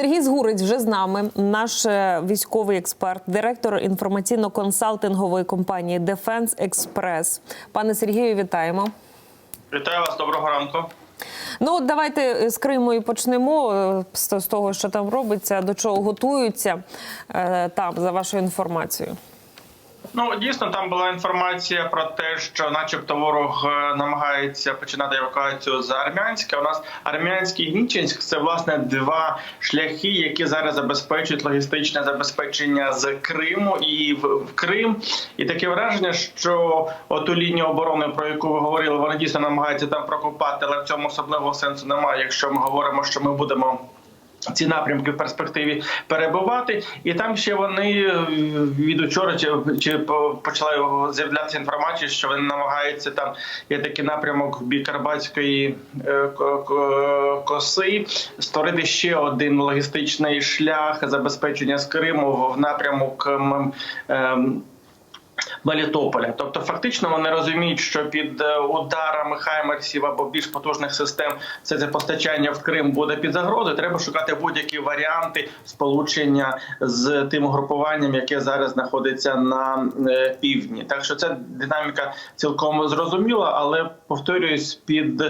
Сергій Згурець вже з нами, наш е, військовий експерт, директор інформаційно-консалтингової компанії Дефенс Експрес. Пане Сергію, вітаємо. Вітаю вас, доброго ранку. Ну, давайте з Криму і почнемо е, з з того, що там робиться, до чого готуються е, там, за вашою інформацією. Ну дійсно там була інформація про те, що, начебто, ворог е, намагається починати евакуацію з Армянська. У нас Армянський і Нічинськ це власне два шляхи, які зараз забезпечують логістичне забезпечення з Криму і в Крим. І таке враження, що оту лінію оборони, про яку ви говорили, вони дійсно намагаються там прокопати, але в цьому особливого сенсу немає, якщо ми говоримо, що ми будемо. Ці напрямки в перспективі перебувати, і там ще вони е, від учора чи, чи почала з'являтися інформація, що вони намагаються там є такий напрямок в бік Карбатської е, ко- ко- коси, створити ще один логістичний шлях забезпечення з Криму в напрямок. ем, Мелітополя, тобто фактично вони розуміють, що під е, ударами хаймерсів або більш потужних систем це це постачання в Крим буде під загрозою. Треба шукати будь-які варіанти сполучення з тим угрупуванням, яке зараз знаходиться на е, півдні. Так що ця динаміка цілком зрозуміла, але повторююсь під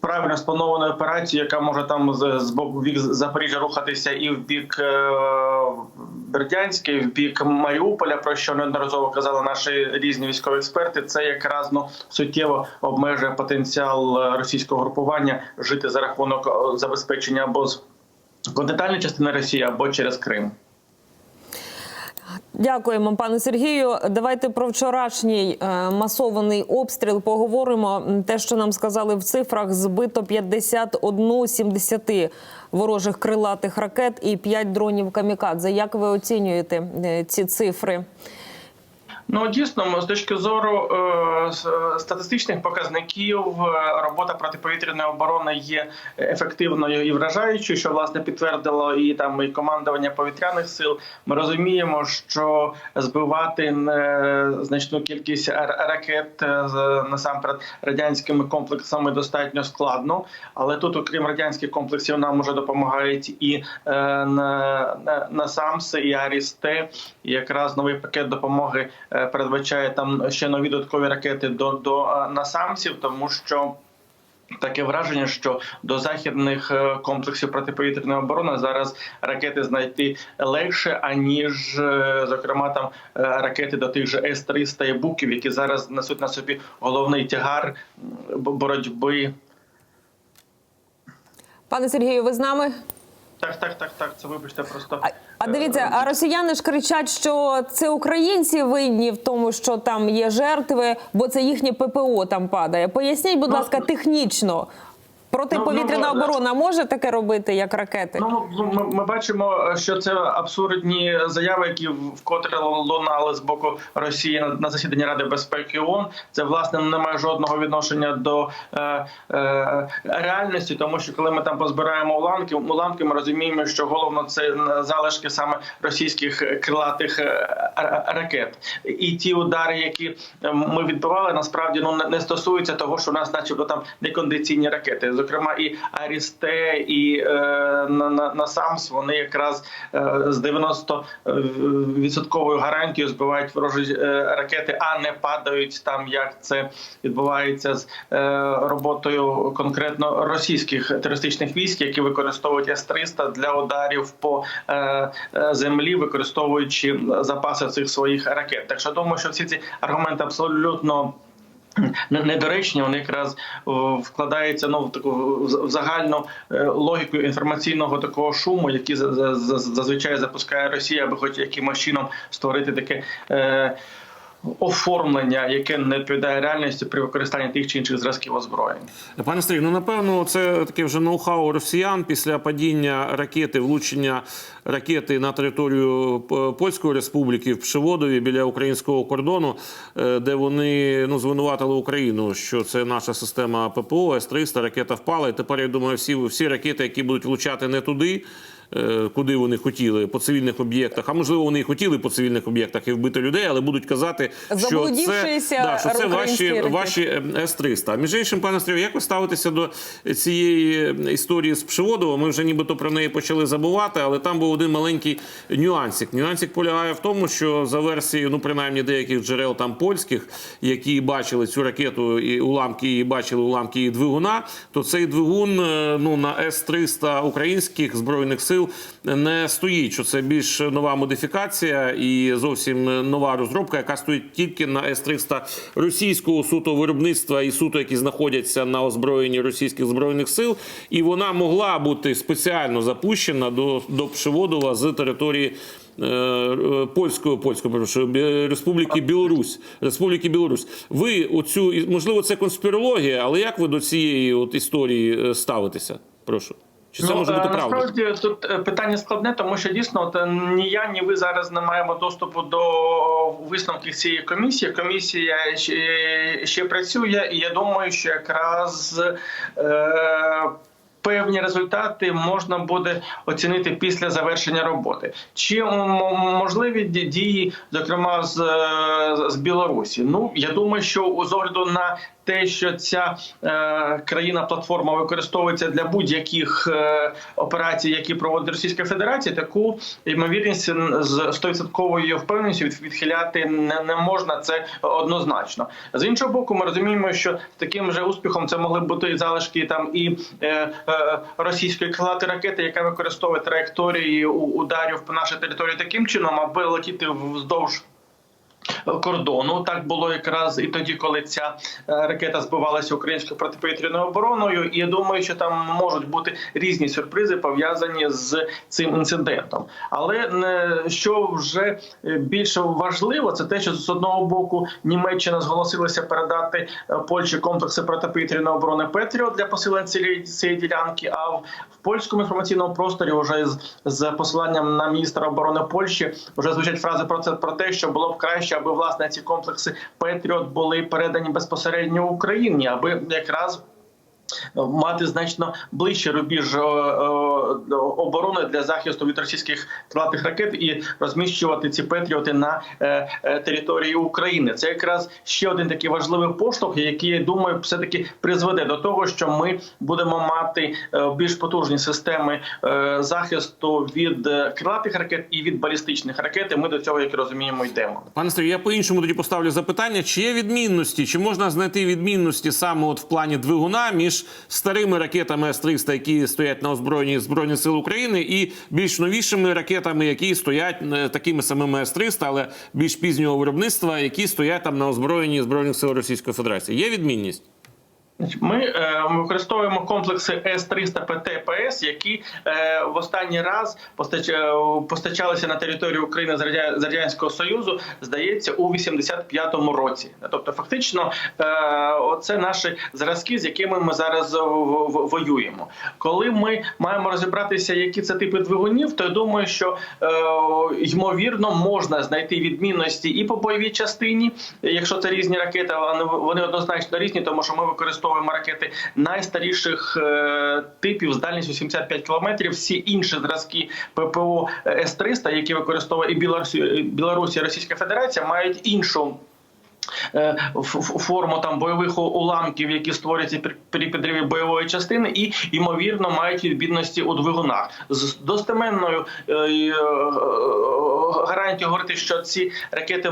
правильно спланованою операцією, яка може там з, з боку в бік Запоріжжя рухатися і в бік е, Бердянська, і в бік Маріуполя, про що неодноразово казали наші різні військові експерти. Це якраз ну суттєво обмежує потенціал е, російського групування жити за рахунок е, забезпечення або з континентальної частини Росії, або через Крим. Дякуємо, пане Сергію. Давайте про вчорашній е, масований обстріл поговоримо. Те, що нам сказали в цифрах, збито 51 з 70 ворожих крилатих ракет і 5 дронів камікадзе. Як ви оцінюєте е, ці цифри? Ну дійсно, з точки зору е, статистичних показників, е, робота протиповітряної оборони є ефективною і вражаючою, що власне підтвердило і там і командування повітряних сил. Ми розуміємо, що збивати е, значну кількість ракет е, насамперед радянськими комплексами достатньо складно. Але тут, окрім радянських комплексів, нам уже допомагають і е, на, на, насамси, і Арісте. І якраз новий пакет допомоги е, передбачає там ще нові додаткові ракети до, до е, насамсів, тому що. Таке враження, що до західних е, комплексів протиповітряної оборони зараз ракети знайти легше, аніж е, зокрема там е, ракети до тих же С-300 і Буків, які зараз несуть на собі головний тягар боротьби. Пане Сергію, ви з нами? Так, так, так, так. Це вибачте, просто А, а дивіться, а росіяни ж кричать, що це українці винні в тому, що там є жертви, бо це їхнє ППО там падає. Поясніть, будь Ну, ласка, технічно. Протиповітряна ну, ну, оборона може таке робити, як ракети? Ну ми, ми бачимо, що це абсурдні заяви, які вкотре лунали з боку Росії на, на засіданні Ради безпеки ООН. Це власне не має жодного відношення до е, е, реальності, тому що коли ми там позбираємо уламки, уламки, ми розуміємо, що головно це залишки саме російських крилатих е, ракет. І ті удари, які ми відбивали, насправді ну не стосуються того, що у нас, начебто, там некондиційні ракети. Зокрема, і Арісте, і е, на, на, на САМС вони якраз е, з 90 відсотковою гарантією збивають ворожі е, ракети, а не падають там, як це відбувається з е, роботою конкретно російських терористичних військ, які використовують С-300 для ударів по е, е, землі, використовуючи запаси цих своїх ракет. Так що думаю, що всі ці аргументи абсолютно. не- Недоречні, вони якраз вкладаються ну, в таку в загальну е, логіку інформаційного такого шуму, який за- за- за- зазвичай запускає Росія, аби хоч якимось чином створити таке. Е, Оформлення, яке не відповідає реальності при використанні тих чи інших зразків озброєнь. Пане Сергій, ну напевно, це таке вже ноу-хау росіян після падіння ракети, влучення ракети на територію Польської республіки в Пшеводові біля українського кордону, е, де вони ну звинуватили Україну, що це наша система ППО, С-300, ракета впала. І тепер я думаю, всі всі ракети, які будуть влучати не туди. Е, куди вони хотіли по цивільних об'єктах. А можливо, вони і хотіли по цивільних об'єктах і вбити людей, але будуть казати, що це, да, що це ваші, ваші С-300. А між іншим, пане Стрію, як ви ставитеся до цієї історії з Пшеводова? Ми вже нібито про неї почали забувати, але там був один маленький нюансик. Нюансик полягає в тому, що за версією, ну принаймні деяких джерел там польських, які бачили цю ракету і уламки, і бачили уламки її двигуна, то цей двигун е, ну на С-300 українських збройних сил не стоїть. Що це більш нова модифікація і зовсім нова розробка, яка стоїть тільки на С-300 російського суто виробництва і суто, які знаходяться на озброєнні російських збройних сил, і вона могла бути спеціально запущена до, до Пшеводова з території. е, е, Польської польської Республіки Білорусь Республіки Білорусь. Ви оцю можливо, це конспірологія, але як ви до цієї от історії е, ставитеся? Прошу. Чи це може е, бути правда? насправді тут е, питання складне, тому що дійсно от, е, ні я, ні ви зараз не маємо доступу до висновків цієї комісії. Комісія ще, ще працює, і я думаю, що якраз. Е, Певні результати можна буде оцінити після завершення роботи. Чи можливі дії, зокрема з, з Білорусі? Ну я думаю, що з огляду на те, що ця е, країна-платформа використовується для будь-яких е, операцій, які проводить Російська Федерація, таку ймовірність з стовідсотковою впевненістю від- відхиляти не, не можна. Це однозначно. З іншого боку, ми розуміємо, що таким же успіхом це могли бути і залишки там і е, е, російської крилатої ракети, яка використовує траєкторії ударів по нашій території таким чином, аби летіти вздовж кордону. Так було якраз і тоді, коли ця е, ракета збивалася українською протиповітряною обороною. І я думаю, що там можуть бути різні сюрпризи пов'язані з цим інцидентом. Але е, що вже е, більше важливо, це те, що з одного боку Німеччина зголосилася передати Польщі комплекси протиповітряної оборони Петріот для посилення цієї, ділянки. А в польському інформаційному просторі вже з, з посиланням на міністра оборони Польщі вже звучать фрази про це про те, що було б краще, аби власне ці комплекси Петріот були передані безпосередньо Україні, аби якраз. Мати значно ближче рубіж е, е, оборони для захисту від російських крилатих ракет і розміщувати ці петріоти на е, території України. Це якраз ще один такий важливий поштовх, який я думаю, все таки призведе до того, що ми будемо мати більш потужні системи захисту від крилатих ракет і від балістичних ракет. І Ми до цього, як розуміємо, йдемо. Пане Сергію, я по-іншому тоді поставлю запитання: чи є відмінності, чи можна знайти відмінності саме от в плані двигуна між старими ракетами С-300, які стоять на озброєнні Збройних сил України, і більш новішими ракетами, які стоять е, такими самими С-300, але більш пізнього виробництва, які стоять там на озброєнні Збройних сил Російської Федерації? Є відмінність? Ми е, використовуємо комплекси С-300 ПТ-ПС, які е, в останній раз е, постачалися на територію України з, Радя, з радянського союзу, здається, у 85-му році. Тобто, фактично, е, оце наші зразки, з якими ми зараз воюємо. Коли ми маємо розібратися, які це типи двигунів, то я думаю, що ймовірно можна знайти відмінності і по бойовій частині, якщо це різні ракети, але вони однозначно різні, тому що ми використовуємо ракети найстаріших е, типів з дальністю 75 кілометрів. Всі інші зразки ППО С-300, які використовує і Білорусі, Білорусі, Російська Федерація, мають іншу. Е, Форму там бойових уламків, які створюються при- підриві бойової частини, і ймовірно мають відмінності у двигунах з достеменною е, е, гарантією говорити, що ці ракети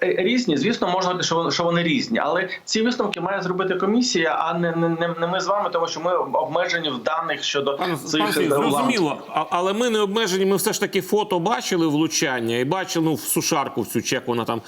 різні. Звісно, можна говорити, що вони- різні, але ці висновки має зробити комісія, а не, не, не- ми з вами, тому що ми обмежені в даних щодо Пане цих уламків. зрозуміло, але ми не обмежені. Ми все ж таки фото бачили влучання і бачили ну, в сушарку цю чек, вона там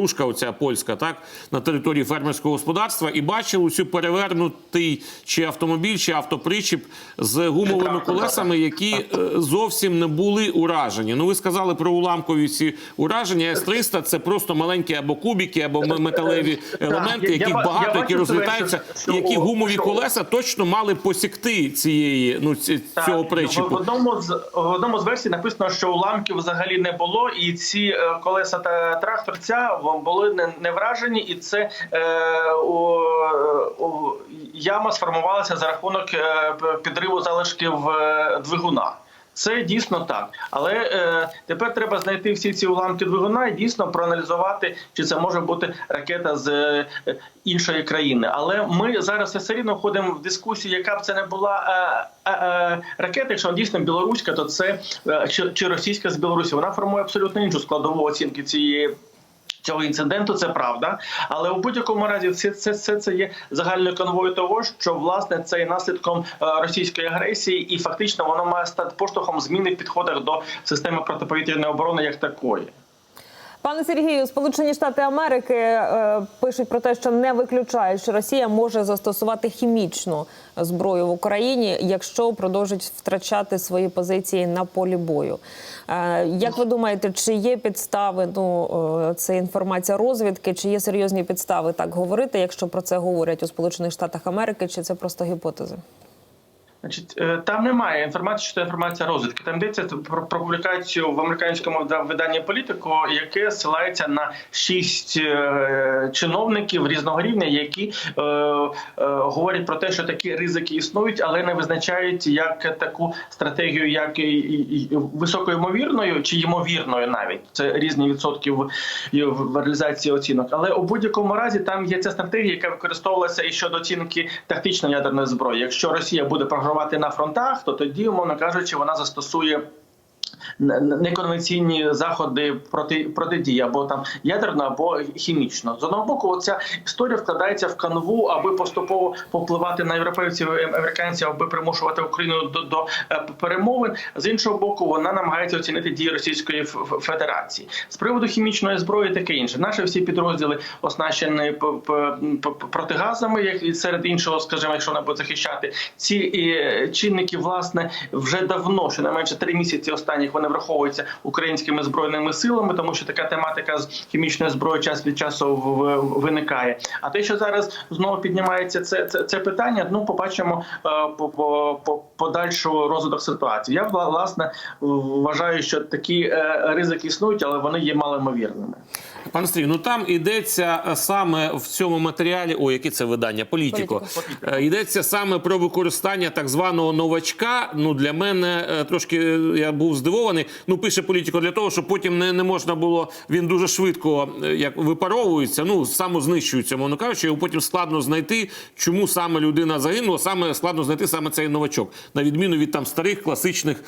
крупорушка, оця польська, так на території фермерського господарства, і бачили цю перевернутий чи автомобіль, чи автопричіп з гумовими колесами, які е, зовсім не були уражені. Ну ви сказали про уламкові ці ураження. С-300 – це просто маленькі або кубики, або металеві елементи, яких багато, які розлітаються, які гумові колеса точно мали посікти цієї ну цього причіпу. в одному з в одному з версій написано, що уламків взагалі не було, і ці е, колеса та тракторця були не, не вражені, і це е, у, у, яма сформувалася за рахунок е, підриву залишків е, двигуна. Це дійсно так, але е, тепер треба знайти всі ці уламки двигуна і дійсно проаналізувати, чи це може бути ракета з е, іншої країни. Але ми зараз все рівно входимо в дискусію, яка б це не була е, е, е, ракета, якщо дійсно білоруська, то це е, чи, чи російська з Білорусі. Вона формує абсолютно іншу складову оцінки цієї. Цього інциденту це правда, але у будь-якому разі все це, це, це є загальною конвою того, що власне це є наслідком е, російської агресії, і фактично воно має стати поштовхом зміни в підходах до системи протиповітряної оборони як такої. Пане Сергію, Сполучені Штати Америки е, пишуть про те, що не виключають, що Росія може застосувати хімічну зброю в Україні, якщо продовжить втрачати свої позиції на полі бою. Е, як ви думаєте, чи є підстави? Ну е, це інформація розвідки, чи є серйозні підстави так говорити, якщо про це говорять у Сполучених Штатах Америки, чи це просто гіпотези? Значить, е, там немає інформації, що це інформація розвідки. Там йдеться про, публікацію в американському виданні політико, яке ссилається на шість е, чиновників різного рівня, які е, е, говорять про те, що такі ризики існують, але не визначають як таку стратегію, як і, і, і високоймовірною чи ймовірною, навіть це різні відсотки в, в реалізації оцінок. Але у будь-якому разі там є ця стратегія, яка використовувалася і щодо оцінки тактичної ядерної зброї. Якщо Росія буде програвати на фронтах, то тоді, умовно кажучи, вона застосує. Не- Неконвенційні заходи проти протидії або там ядерно, або хімічно. З одного боку, ця історія вкладається в канву, аби поступово попливати на європейців і американців, аби примушувати Україну до, до е, перемовин. З іншого боку, вона намагається оцінити дії Російської Федерації з приводу хімічної зброї. Таке інше. Наші всі підрозділи оснащені протигазами, як і серед іншого, скажімо, якщо вони будуть захищати ці чинники, власне, вже давно, щонайменше три місяці останніх вони враховуються українськими збройними силами, тому що така тематика з хімічною зброєю час від часу виникає. А те, що зараз знову піднімається це, це, це питання, ну побачимо е, по, по, по подальшу розвиток ситуації. Я власне вважаю, що такі е, ризики існують, але вони є малоймовірними. Пане Стрій, ну там йдеться е, саме в цьому матеріалі. О, яке це видання? Політіко. Політико. Е, Йдеться саме про використання так званого новачка. Ну для мене е, трошки я був здивований. Ну пише політико для того, щоб потім не, не можна було. Він дуже швидко як випаровується, ну самознищується, мовно кажучи, його потім складно знайти. Чому саме людина загинула? Саме складно знайти саме цей новачок, на відміну від там старих класичних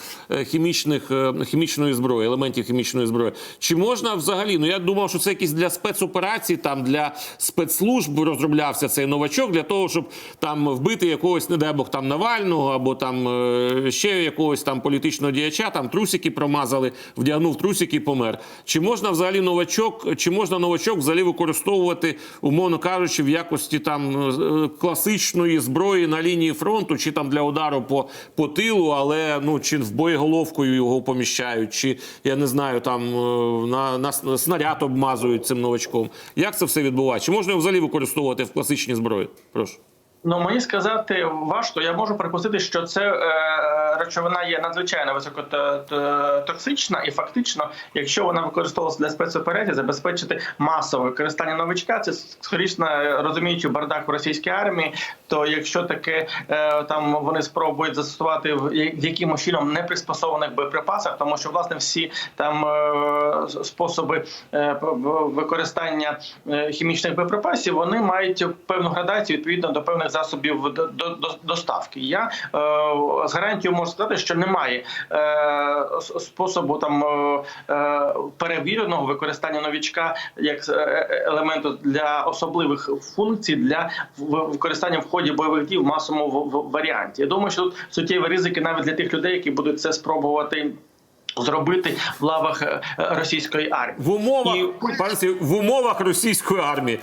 хімічних хімічної зброї, елементів хімічної зброї. Чи можна взагалі? Ну я думав, що це якийсь для спецоперацій, там для спецслужб розроблявся цей новачок для того, щоб там вбити якогось, не дай Бог, там Навального або там е, ще якогось там політичного діяча, там трусики промазали, вдягнув трусики і помер. Чи можна взагалі новачок, чи можна новачок взагалі використовувати, умовно кажучи, в якості там е, класичної зброї на лінії фронту, чи там для удару по, по тилу, але ну чи в боєголовкою його поміщають, чи я не знаю, там е, на, на снаряд обмазують цим новачком. Як це все відбувається? Чи можна його взагалі використовувати в класичній зброї? Прошу. Ну мені сказати важко. Я можу припустити, що це е, речовина є надзвичайно високотоксична, і фактично, якщо вона використовувалася для спецоперації, забезпечити масове використання новичка, це скоріше розуміючи бардак в російській армії. То якщо таке е, там вони спробують застосувати в якимось чином неприспосованих боєприпасах, тому що власне всі там е, способи е, використання е, хімічних боєприпасів вони мають певну градацію відповідно до певних засобів до, до, до- доставки. Я е, з гарантією можу сказати, що немає е, способу там е, перевіреного використання новічка як елементу для особливих функцій для використання в ході бойових дій в масовому варіанті. Я думаю, що тут суттєві ризики навіть для тих людей, які будуть це спробувати. Зробити в лавах е, е, російської армії В умовах І- пане в умовах російської армії.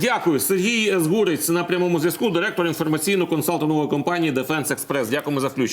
Дякую, Сергій Згурець на прямому зв'язку, директор інформаційно-консалтингової компанії Дефенс Експрес. Дякуємо за включення.